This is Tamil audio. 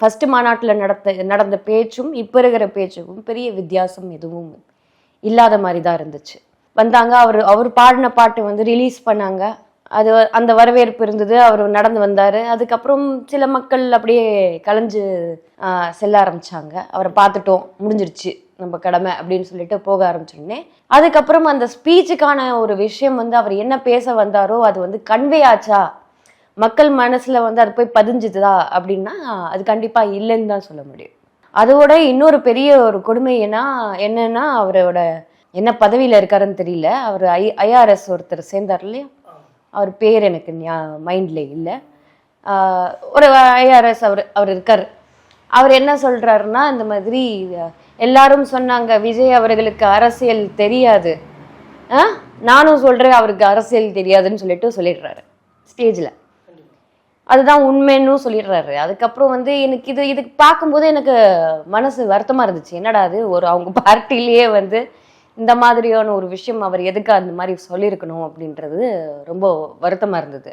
ஃபர்ஸ்ட் மாநாட்டில் நடத்த நடந்த பேச்சும் இப்போ இருக்கிற பேச்சுக்கும் பெரிய வித்தியாசம் எதுவும் இல்லாத மாதிரி தான் இருந்துச்சு. வந்தாங்க அவர் அவர் பாடின பாட்டு வந்து ரிலீஸ் பண்ணாங்க. அது அந்த வரவேற்பு இருந்தது அவர் நடந்து வந்தார். அதுக்கப்புறம் சில மக்கள் அப்படியே கலைஞ்சு செல்ல ஆரம்பித்தாங்க அவரை பார்த்துட்டோம் முடிஞ்சிருச்சு நம்ம கடமை அப்படின்னு சொல்லிட்டு போக ஆரம்பிச்சோடனே அதுக்கப்புறம் அந்த ஸ்பீச்சுக்கான ஒரு விஷயம் வந்து அவர் என்ன பேச வந்தாரோ அது வந்து கன்வே ஆச்சா மக்கள் மனசுல வந்து அது போய் பதிஞ்சுதா அப்படின்னா அது கண்டிப்பா இல்லைன்னு தான் சொல்ல முடியும். அதோட இன்னொரு பெரிய ஒரு கொடுமை என்ன என்னன்னா அவரோட என்ன பதவியில இருக்காருன்னு தெரியல. அவர் ஐ ஐஆர்எஸ் ஒருத்தர் சேர்ந்தார் இல்லையா? அவர் பேர் எனக்கு மைண்ட்ல இல்லை. ஒரு ஐஆர்எஸ் அவர் அவர் இருக்கார். அவர் என்ன சொல்றாருன்னா இந்த மாதிரி எல்லாரும் சொன்னாங்க விஜய் அவர்களுக்கு அரசியல் தெரியாது. ஆ? நானும் சொல்றேன் அவருக்கு அரசியல் தெரியாதுன்னு சொல்லிட்டு சொல்லிடுறாரு. ஸ்டேஜில். அதுதான் உண்மைன்னு சொல்லிடுறாரு. அதுக்கப்புறம் வந்து எனக்கு இது இதுக்கு பார்க்கும்போது எனக்கு மனசு வருத்தமா இருந்துச்சு. என்னடா அது ஒரு அவங்க பார்ட்டிலேயே வந்து இந்த மாதிரியான ஒரு விஷயம் அவர் எதுக்கு அந்த மாதிரி சொல்லியிருக்கணும் அப்படின்றது ரொம்ப வருத்தமா இருந்தது.